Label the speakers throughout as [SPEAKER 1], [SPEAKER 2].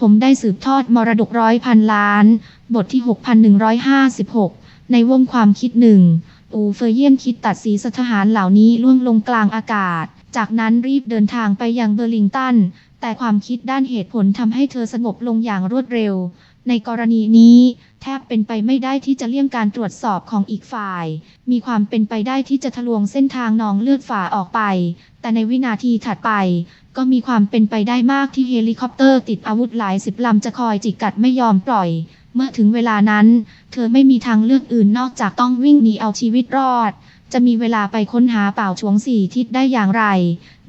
[SPEAKER 1] ผมได้สืบทอดมรดกร้อยพันล้าน บทที่ 6156 ในวงความคิดหนึ่ง อูเฟรเยียนคิดตัดสีสทหารเหล่านี้ล่วงลงกลางอากาศ จากนั้นรีบเดินทางไปยังเบอร์ลิงตัน แต่ความคิดด้านเหตุผลทำให้เธอสงบลงอย่างรวดเร็ว ในกรณีนี้ แทบเป็นไปไม่ได้ที่จะเลี่ยงการตรวจสอบของอีกฝ่าย มีความเป็นไปได้ที่จะทะลวงเส้นทางนองเลือดฝ่าออกไป แต่ในวินาทีถัดไป ก็มีความเป็นไปได้มากที่เฮลิคอปเตอร์ติดอาวุธหลายสิบลำจะคอยจิกกัดไม่ยอมปล่อย เมื่อถึงเวลานั้น เธอไม่มีทางเลือกอื่นนอกจากต้องวิ่งหนีเอาชีวิตรอด จะมีเวลาไปค้นหาเป่าชวงสี่ทิศได้อย่างไร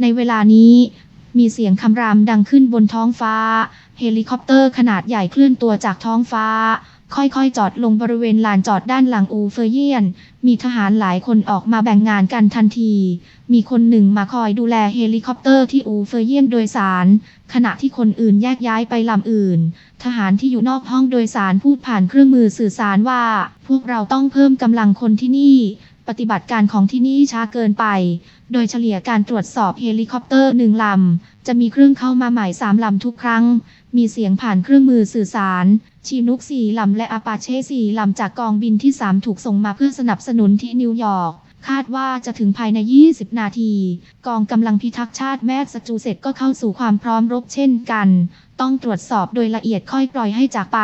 [SPEAKER 1] ในเวลานี้มีเสียงคำรามดังขึ้นบนท้องฟ้า เฮลิคอปเตอร์ขนาดใหญ่เคลื่อนตัวจากท้องฟ้า ค่อยๆ จอดลงบริเวณลานจอดด้านหลังอูเฟอร์เยียน มีทหารหลายคนออกมาแบ่งงานกันทันที มีคนหนึ่งมาคอยดูแลเฮลิคอปเตอร์ที่อูเฟอร์เยียนโดยสาร ขณะที่คนอื่นแยกย้ายไปลำอื่น ทหารที่อยู่นอกห้องโดยสารพูดผ่านเครื่องมือสื่อสารว่า พวกเราต้องเพิ่มกำลังคนที่นี่ปฏิบัติการของที่นี่ช้าเกินไป โดยเฉลี่ยการตรวจสอบเฮลิคอปเตอร์หนึ่งลำ จะมีเครื่องเข้ามาใหม่สามลำทุกครั้ง มีเสียงผ่านเครื่องมือสื่อสาร ชีนุกสี่ลำและอาปาเช่สี่ลำจากกองบินที่ 3 ถูกส่งมาเพื่อสนับสนุนที่นิวยอร์กคาดว่าจะถึงภายใน 20 นาที กองกำลังพิทักษ์ชาติแมสซาชูเซตส์ก็เข้าสู่ความพร้อมรบเช่นกัน ต้องตรวจสอบโดยละเอียดค่อยปล่อยให้จากไป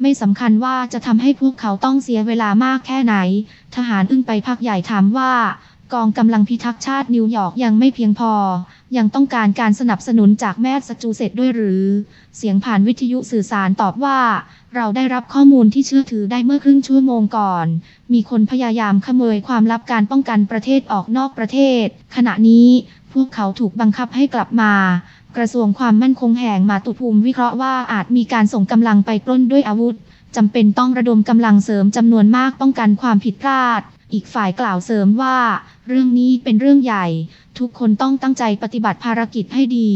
[SPEAKER 1] ไม่สำคัญว่าจะทำให้พวกเขาต้องเสียเวลามากแค่ไหน ทหารอึ้งไปพักใหญ่ถามว่ากองกำลังพิทักษ์ชาตินิวยอร์กยังไม่เพียงพอ ยังต้องการการสนับสนุนจากแมสซาชูเซตส์ด้วยหรือ เสียงผ่านวิทยุสื่อสารตอบว่า เราได้รับข้อมูลที่เชื่อถือได้เมื่อครึ่งชั่วโมงก่อน มีคนพยายามขโมยความลับการป้องกันประเทศออกนอกประเทศ ขณะนี้พวกเขาถูกบังคับให้กลับมา กระทรวงความมั่นคงแห่งมาตุภูมิวิเคราะห์ว่าอาจมีการส่งกำลังไปปล้นด้วยอาวุธจำเป็นต้องระดมกำลังเสริมจำนวนมากป้องกันความผิดพลาด อีกฝ่ายกล่าวเสริมว่า เรื่องนี้เป็นเรื่องใหญ่ ทุกคนต้องตั้งใจปฏิบัติภารกิจให้ดี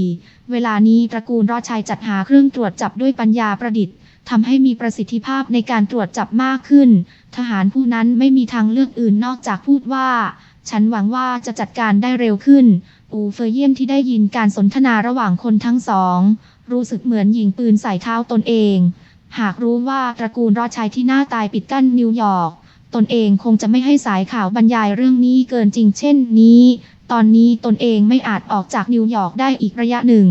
[SPEAKER 1] เวลานี้ตระกูลรอดชัยจัดหาเครื่องตรวจจับด้วยปัญญาประดิษฐ์ทำให้มีประสิทธิภาพในการตรวจจับมากขึ้น ทหารผู้นั้นไม่มีทางเลือกอื่นนอกจากพูดว่า ฉันหวังว่าจะจัดการได้เร็วขึ้น อูเฟอร์เยียนที่ได้ยินการสนทนาระหว่างคนทั้งสอง รู้สึกเหมือนยิงปืนใส่เท้าตนเอง หากรู้ว่าตระกูลรอดชัยที่หน้าตายปิดกั้นนิวยอร์ก ตนเองคงจะไม่ให้สายข่าวบรรยายเรื่องนี้เกินจริงเช่นนี้ ตอนนี้ตนเองไม่อาจออกจากนิวยอร์กได้อีกระยะหนึ่ง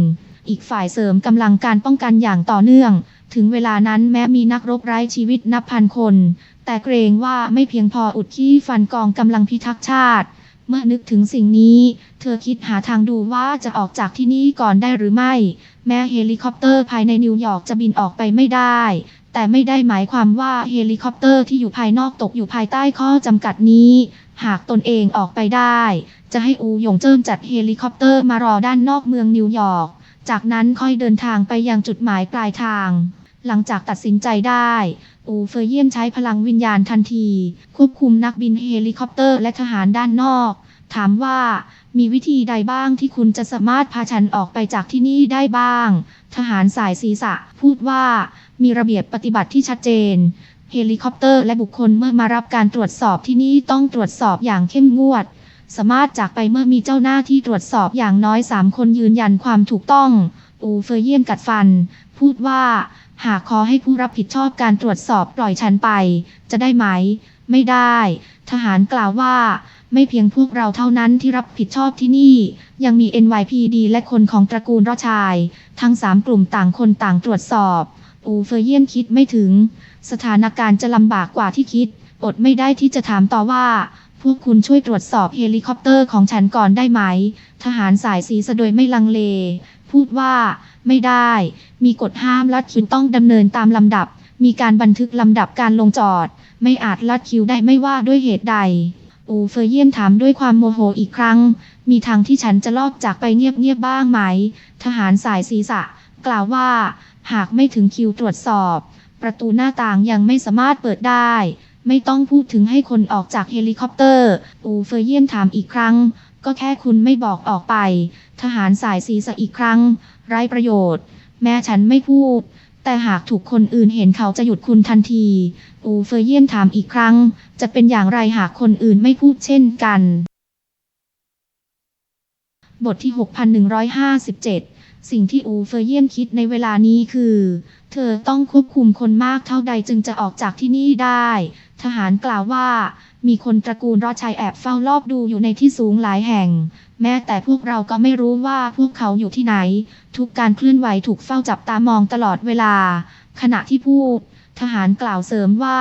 [SPEAKER 1] อีกฝ่ายเสริมกำลังการป้องกันอย่างต่อเนื่อง ถึงเวลานั้นแม้มีนักรบไร้ชีวิตนับพันคน แต่เกรงว่าไม่เพียงพออุดขี้ฟันกองกำลังพิทักษ์ชาติ เมื่อนึกถึงสิ่งนี้ เธอคิดหาทางดูว่าจะออกจากที่นี่ก่อนได้หรือไม่ แม้เฮลิคอปเตอร์ภายในนิวยอร์กจะบินออกไปไม่ได้ แต่ไม่ได้หมายความว่าเฮลิคอปเตอร์ที่อยู่ภายนอกตกอยู่ภายใต้ข้อจำกัดนี้ หากตนเองออกไปได้ จะให้อูหยงเจิ้มจัดเฮลิคอปเตอร์มารอด้านนอกเมืองนิวยอร์ก จากนั้นค่อยเดินทางไปยังจุดหมายปลายทาง หลังจากตัดสินใจได้ อูเฟอร์เยี่ยนใช้พลังวิญญาณทันที ควบคุมนักบินเฮลิคอปเตอร์และทหารด้านนอก ถามว่ามีวิธีใดบ้างที่คุณจะสามารถพาฉันออกไปจากที่นี่ได้บ้าง ทหารสายศีรษะพูดว่า มีระเบียบปฏิบัติที่ชัดเจน เฮลิคอปเตอร์และบุคคลเมื่อมารับการตรวจสอบที่นี่ต้องตรวจสอบอย่างเข้มงวด สามารถจากไปเมื่อมีเจ้าหน้าที่ตรวจสอบอย่างน้อยสามคนยืนยันความถูกต้องอูเฟอร์เยียนกัดฟัน พูดว่า หากขอให้ผู้รับผิดชอบการตรวจสอบปล่อยฉันไป จะได้ไหม ไม่ได้ ทหารกล่าวว่า ไม่เพียงพวกเราเท่านั้นที่รับผิดชอบที่นี่ ยังมี NYPD และคนของตระกูลรอชาย ทั้งสามกลุ่มต่างคนต่างตรวจสอบ อูเฟอร์เยียนคิดไม่ถึง สถานการณ์จะลำบากกว่าที่คิด อดไม่ได้ที่จะถามต่อว่า พวกคุณช่วยตรวจสอบเฮลิคอปเตอร์ของฉันก่อนได้ไหม ทหารสายสีสะโดยไม่ลังเล พูดว่า ไม่ได้ มีกฎห้ามลัดคิวต้องดำเนินตามลำดับ มีการบันทึกลำดับการลงจอด ไม่อาจลัดคิวได้ไม่ว่าด้วยเหตุใด อูเฟอร์เยียนถามด้วยความโมโหอีกครั้ง มีทางที่ฉันจะลอบจากไปเงียบๆบ้างไหม ทหารสายศีรษะ กล่าวว่า หากไม่ถึงคิวตรวจสอบ ประตูหน้าต่างยังไม่สามารถเปิดได้ ไม่ต้องพูดถึงให้คนออกจากเฮลิคอปเตอร์ อูเฟอร์เยียนถามอีกครั้ง ก็แค่คุณไม่บอกออกไป ทหารสายศีรษะอีกครั้ง ไร้ประโยชน์ แม้ฉันไม่พูด แต่หากถูกคนอื่นเห็นเขาจะหยุดคุณทันที อูเฟอร์เยียนถามอีกครั้ง จะเป็นอย่างไรหากคนอื่นไม่พูดเช่นกัน บทที่ 6157 สิ่งที่อูเฟรเยียนคิดในเวลานี้คือ เธอต้องควบคุมคนมากเท่าใดจึงจะออกจากที่นี่ได้ ทหารกล่าวว่า มีคนตระกูลรอชัยแอบเฝ้ารอบดูอยู่ในที่สูงหลายแห่ง แม้แต่พวกเราก็ไม่รู้ว่าพวกเขาอยู่ที่ไหน ทุกการเคลื่อนไหวถูกเฝ้าจับตามองตลอดเวลา ขณะที่พูด ทหารกล่าวเสริมว่า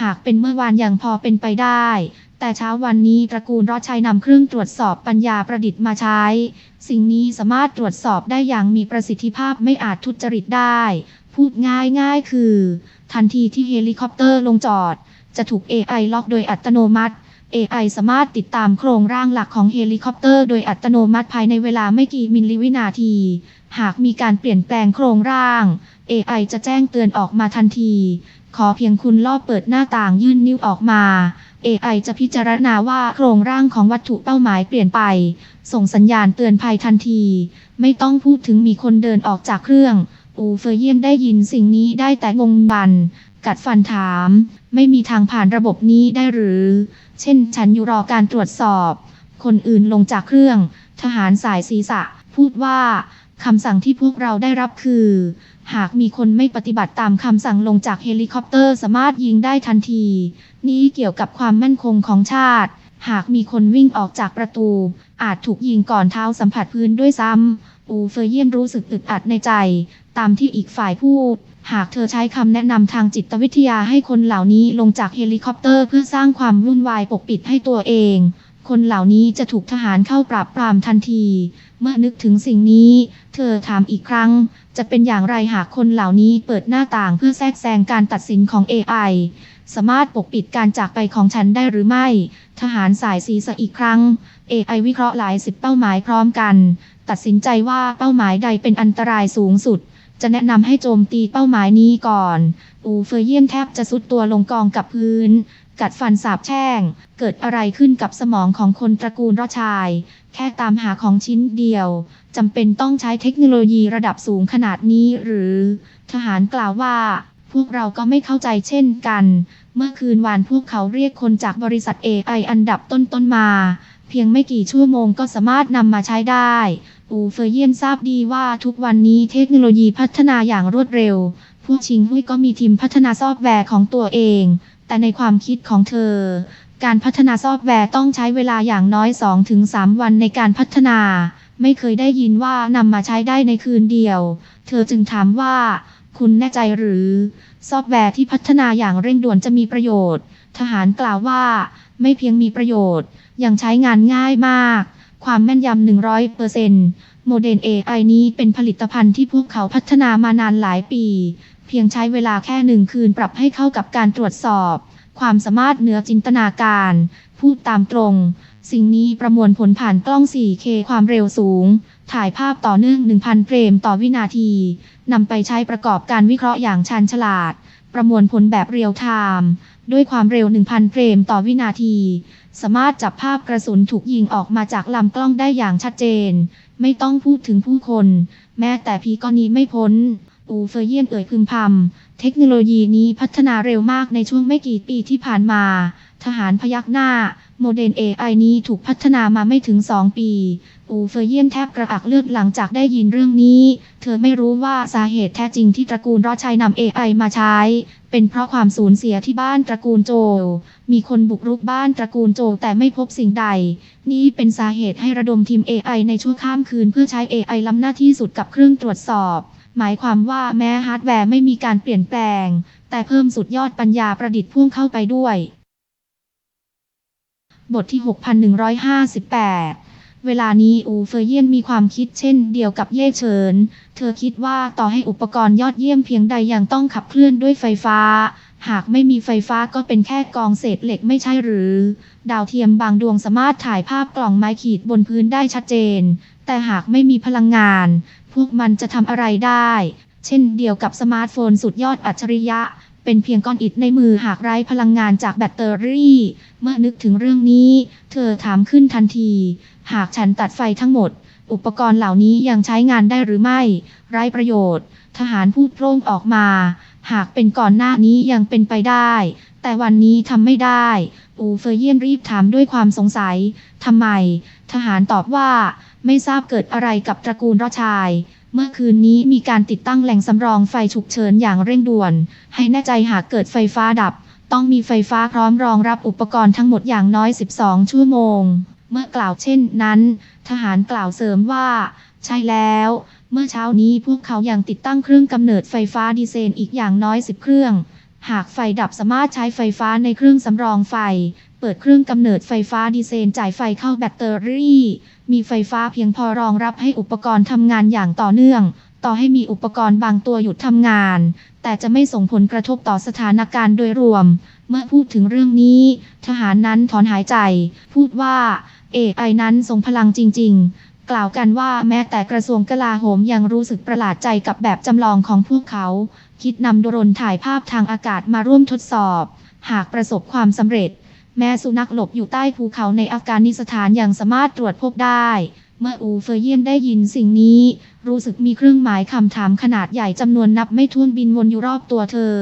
[SPEAKER 1] หากเป็นเมื่อวานยังพอเป็นไปได้ แต่เช้าวันนี้ตระกูลรอดชัยนำเครื่องตรวจสอบปัญญาประดิษฐ์มาใช้ สิ่งนี้สามารถตรวจสอบได้อย่างมีประสิทธิภาพไม่อาจทุจริตได้ พูดง่ายง่ายคือ ทันทีที่เฮลิคอปเตอร์ลงจอด จะถูก AI ล็อกโดยอัตโนมัติ AI สามารถติดตามโครงร่างหลักของเฮลิคอปเตอร์โดยอัตโนมัติภายในเวลาไม่กี่มิลลิวินาที หากมีการเปลี่ยนแปลงโครงร่าง AI จะแจ้งเตือนออกมาทันที ขอเพียงคุณลอบเปิดหน้าต่างยื่นนิ้วออกมา AI จะพิจารณาว่าโครงร่างของวัตถุเป้าหมายเปลี่ยนไป ส่งสัญญาณเตือนภัยทันที ไม่ต้องพูดถึงมีคนเดินออกจากเครื่อง อูเฟอร์เยียนได้ยินสิ่งนี้ได้แต่งงบัน กัดฟันถาม ไม่มีทางผ่านระบบนี้ได้หรือ เช่นฉันอยู่รอการตรวจสอบ คนอื่นลงจากเครื่อง ทหารสายศีรษะ พูดว่าคำสั่งที่พวกเราได้รับคือ หากมีคนไม่ปฏิบัติตามคำสั่งลงจากเฮลิคอปเตอร์สามารถยิงได้ทันที นี้เกี่ยวกับความมั่นคงของชาติ หากมีคนวิ่งออกจากประตู อาจถูกยิงก่อนเท้าสัมผัสพื้นด้วยซ้ำ อูเฟอร์เยียนรู้สึกอึดอัดในใจ ตามที่อีกฝ่ายพูด หากเธอใช้คำแนะนำทางจิตวิทยาให้คนเหล่านี้ลงจากเฮลิคอปเตอร์เพื่อสร้างความวุ่นวายปกปิดให้ตัวเอง คนเหล่านี้จะถูกทหารเข้าปราบปรามทันที เมื่อนึกถึงสิ่งนี้ เธอถามอีกครั้งจะเป็นอย่างไรหากคนเหล่านี้เปิดหน้าต่างเพื่อแทรกแซงการตัดสินของ AI สามารถปกปิดการจากไปของฉันได้หรือไม่ ทหารสายสีสะอีกครั้ง AI วิเคราะห์หลายสิบเป้าหมายพร้อมกัน ตัดสินใจว่าเป้าหมายใดเป็นอันตรายสูงสุด จะแนะนำให้โจมตีเป้าหมายนี้ก่อน อูเฟอร์เยียนแทบจะสุดตัวลงกองกับพื้น กัดฟันสาบแช่ง เกิดอะไรขึ้นกับสมองของคนตระกูลรอชาย แค่ตามหาของชิ้นเดียวจำเป็นต้องใช้เทคโนโลยีระดับสูงขนาดนี้หรือ ทหารกล่าวว่า วกเราก็ไม่เข้าใจเช่นกัน เมื่อคืนวานพวกเขาเรียกคนจากบริษัท AI อันดับต้นๆมา เพียงไม่กี่ชั่วโมงก็สามารถนำมาใช้ได้ อูเฟอร์เยียนทราบดีว่าทุกวันนี้เทคโนโลยีพัฒนาอย่างรวดเร็ว พวกชิงหุยก็มีทีมพัฒนาซอฟต์แวร์ของตัวเอง แต่ในความคิดของเธอ การพัฒนาซอฟต์แวร์ต้องใช้เวลาอย่างน้อย 2-3 วันในการพัฒนา ไม่เคยได้ยินว่านำมาใช้ได้ในคืนเดียว เธอจึงถามว่า คุณแน่ใจหรือ ซอฟต์แวร์ที่พัฒนาอย่างเร่งด่วนจะมีประโยชน์ ทหารกล่าวว่า ไม่เพียงมีประโยชน์ ยังใช้งานง่ายมาก ความแม่นยำ 100%โมเดล AI นี้เป็นผลิตภัณฑ์ที่พวกเขาพัฒนามานานหลายปี เพียงใช้เวลาแค่หนึ่งคืนปรับให้เข้ากับการตรวจสอบ ความสามารถเหนือจินตนาการ พูดตามตรง สิ่งนี้ประมวลผลผ่านกล้อง 4K ความเร็วสูง ถ่ายภาพต่อเนื่อง 1,000 เฟรมต่อวินาที นำไปใช้ประกอบการวิเคราะห์อย่างชาญฉลาด ประมวลผลแบบเรียลไทม์ด้วยความเร็ว 1,000 เฟรมต่อวินาที สามารถจับภาพกระสุนถูกยิงออกมาจากลำกล้องได้อย่างชัดเจน ไม่ต้องพูดถึงผู้คน แม้แต่พีก็นี้ไม่พ้น อูเฟอร์เยียนเอ่ยพึมพำ เทคโนโลยีนี้พัฒนาเร็วมากในช่วงไม่กี่ปีที่ผ่านมา ทหารพยักหน้า โมเดล AI นี้ถูกพัฒนามาไม่ถึง 2 ปี อูเฟอร์เยียนแทบกระอักเลือดหลังจากได้ยินเรื่องนี้ เธอไม่รู้ว่าสาเหตุแท้จริงที่ตระกูลรอดชัยนำ AI มาใช้ เป็นเพราะความสูญเสียที่บ้านตระกูลโจ มีคนบุกรุกบ้านตระกูลโจแต่ไม่พบสิ่งใด นี่เป็นสาเหตุให้ระดมทีม AI ในชั่วข้ามคืนเพื่อใช้ AI ล้ำหน้าที่สุดกับเครื่องตรวจสอบ หมายความว่าแม้ฮาร์ดแวร์ไม่มีการเปลี่ยนแปลง แต่เพิ่มสุดยอดปัญญาประดิษฐ์พ่วงเข้าไปด้วย บทที่ 6158 เวลานี้อูเฟรเยียนมีความคิดเช่นเดียวกับเย่เฉิน เธอคิดว่าต่อให้อุปกรณ์ยอดเยี่ยมเพียงใดยังต้องขับเคลื่อนด้วยไฟฟ้า หากไม่มีไฟฟ้าก็เป็นแค่กองเศษเหล็กไม่ใช่หรือ ดาวเทียมบางดวงสามารถถ่ายภาพกล่องไม้ขีดบนพื้นได้ชัดเจน แต่หากไม่มีพลังงาน พวกมันจะทำอะไรได้ เช่นเดียวกับสมาร์ทโฟนสุดยอดอัจฉริยะ เป็นเพียงก้อนอิฐในมือหากไร้พลังงานจากแบตเตอรี่ เมื่อนึกถึงเรื่องนี้ เธอถามขึ้นทันที หากฉันตัดไฟทั้งหมด อุปกรณ์เหล่านี้ยังใช้งานได้หรือไม่ ไร้ประโยชน์ ทหารพูดโพร่งออกมา หากเป็นก่อนหน้านี้ยังเป็นไปได้ แต่วันนี้ทำไม่ได้ อูเฟอร์เยียนรีบถามด้วยความสงสัยทำไม ทหารตอบว่า ไม่ทราบเกิดอะไรกับตระกูลรอชาย เมื่อคืนนี้มีการติดตั้งแหล่งสำรองไฟฉุกเฉินอย่างเร่งด่วน ให้แน่ใจหากเกิดไฟฟ้าดับ ต้องมีไฟฟ้าพร้อมรองรับอุปกรณ์ทั้งหมดอย่างน้อย 12 ชั่วโมง เมื่อกล่าวเช่นนั้น ทหารกล่าวเสริมว่า ใช่แล้ว เมื่อเช้านี้พวกเขายังติดตั้งเครื่องกำเนิดไฟฟ้าดีเซลอีกอย่างน้อย 10 เครื่อง หากไฟดับสามารถใช้ไฟฟ้าในเครื่องสำรองไฟ ปิดเครื่องกำเนิดไฟฟ้าดีเซลจ่ายไฟเข้าแบตเตอรี่ มีไฟฟ้าเพียงพอรองรับให้อุปกรณ์ทำงานอย่างต่อเนื่อง ต่อให้มีอุปกรณ์บางตัวหยุดทำงาน แต่จะไม่ส่งผลกระทบต่อสถานการณ์โดยรวม เมื่อพูดถึงเรื่องนี้ ทหารนั้นถอนหายใจ พูดว่า AI นั้นทรงพลังจริง ๆ กล่าวกันว่าแม้แต่กระทรวงกลาโหมยังรู้สึกประหลาดใจกับแบบจำลองของพวกเขา คิดนำโดรนถ่ายภาพทางอากาศมาร่วมทดสอบ หากประสบความสำเร็จ แม้สุนัขหลบอยู่ใต้ภูเขาในอัฟกานิสถานยังสามารถตรวจพบได้ เมื่ออูเฟอร์เยียนได้ยินสิ่งนี้ รู้สึกมีเครื่องหมายคำถามขนาดใหญ่จำนวนนับไม่ถ้วนบินวนอยู่รอบตัวเธอ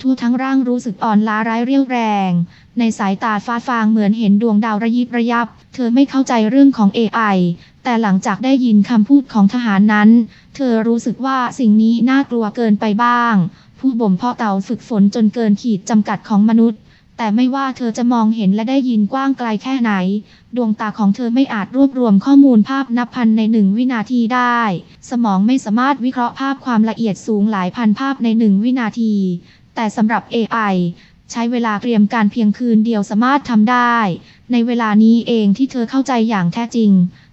[SPEAKER 1] ทั่วทั้งร่างรู้สึกอ่อนล้าร้ายเรี่ยวแรง ในสายตาฟ้าฟางเหมือนเห็นดวงดาวระยิบระยับ เธอไม่เข้าใจเรื่องของ AI แต่หลังจากได้ยินคำพูดของทหารนั้น เธอรู้สึกว่าสิ่งนี้น่ากลัวเกินไปบ้าง ผู้บ่มเพาะเต่าฝึกฝนจนเกินขีดจำกัดของมนุษย์ แต่ไม่ว่าเธอจะมองเห็นและได้ยินกว้างไกลแค่ไหน ดวงตาของเธอไม่อาจรวบรวมข้อมูลภาพนับพันในหนึ่งวินาทีได้ สมองไม่สามารถวิเคราะห์ภาพความละเอียดสูงหลายพันภาพในหนึ่งวินาที แต่สำหรับ AI ใช้เวลาเตรียมการเพียงคืนเดียวสามารถทำได้ ในเวลานี้เองที่เธอเข้าใจอย่างแท้จริง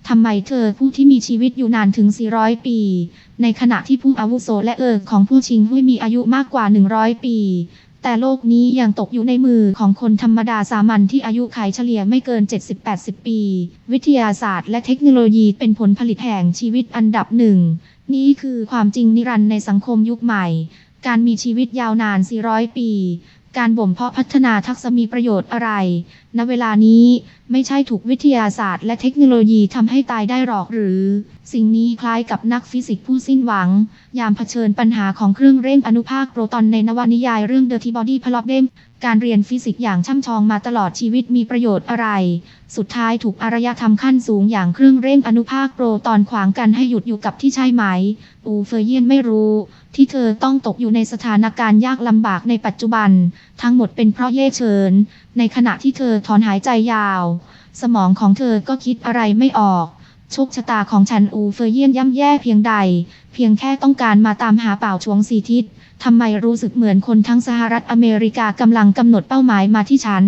[SPEAKER 1] ทำไมเธอผู้ที่มีชีวิตอยู่นานถึง 400 ปี ในขณะที่ผู้อาวุโสและเอิกของผู้ชิงหุ้ยมีอายุมากกว่า 100 ปี แต่โลกนี้ยังตกอยู่ในมือของคนธรรมดาสามัญที่อายุขัยเฉลี่ยไม่เกิน 70-80 ปี วิทยาศาสตร์และเทคโนโลยีเป็นผลผลิตแห่งชีวิตอันดับหนึ่ง นี่คือความจริงนิรันดร์ในสังคมยุคใหม่ การมีชีวิตยาวนาน 400 ปี การบ่มเพาะพัฒนาทักษะมีประโยชน์อะไร ณ เวลานี้ ไม่ใช่ถูกวิทยาศาสตร์และเทคโนโลยีทำให้ตายได้หรอกหรือ สิ่งนี้คล้ายกับนักฟิสิกส์ผู้สิ้นหวัง ยามเผชิญปัญหาของเครื่องเร่งอนุภาคโปรตอนในนวนิยายเรื่อง Dirty Body Problem การเรียนฟิสิกส์อย่างช่ำชองมาตลอดชีวิตมีประโยชน์อะไร สุดท้ายถูกอารยธรรมขั้นสูงอย่างเครื่องเร่งอนุภาคโปรตอนขวางกันให้หยุดอยู่กับที่ใช่ไหม อูเฟรเยนไม่รู้ ที่เธอต้องตกอยู่ในสถานการณ์ยากลำบากในปัจจุบัน ทั้งหมดเป็นเพราะเย่เฉิน ในขณะที่เธอถอนหายใจยาว สมองของเธอก็คิดอะไรไม่ออกโชคชะตาของฉันอูเฟย์เยี่ยนย่ำแย่เพียงใด เพียงแค่ต้องการมาตามหาเป่าชวงสีทิศทำไมรู้สึกเหมือนคนทั้งสหรัฐอเมริกากำลังกำหนดเป้าหมายมาที่ฉัน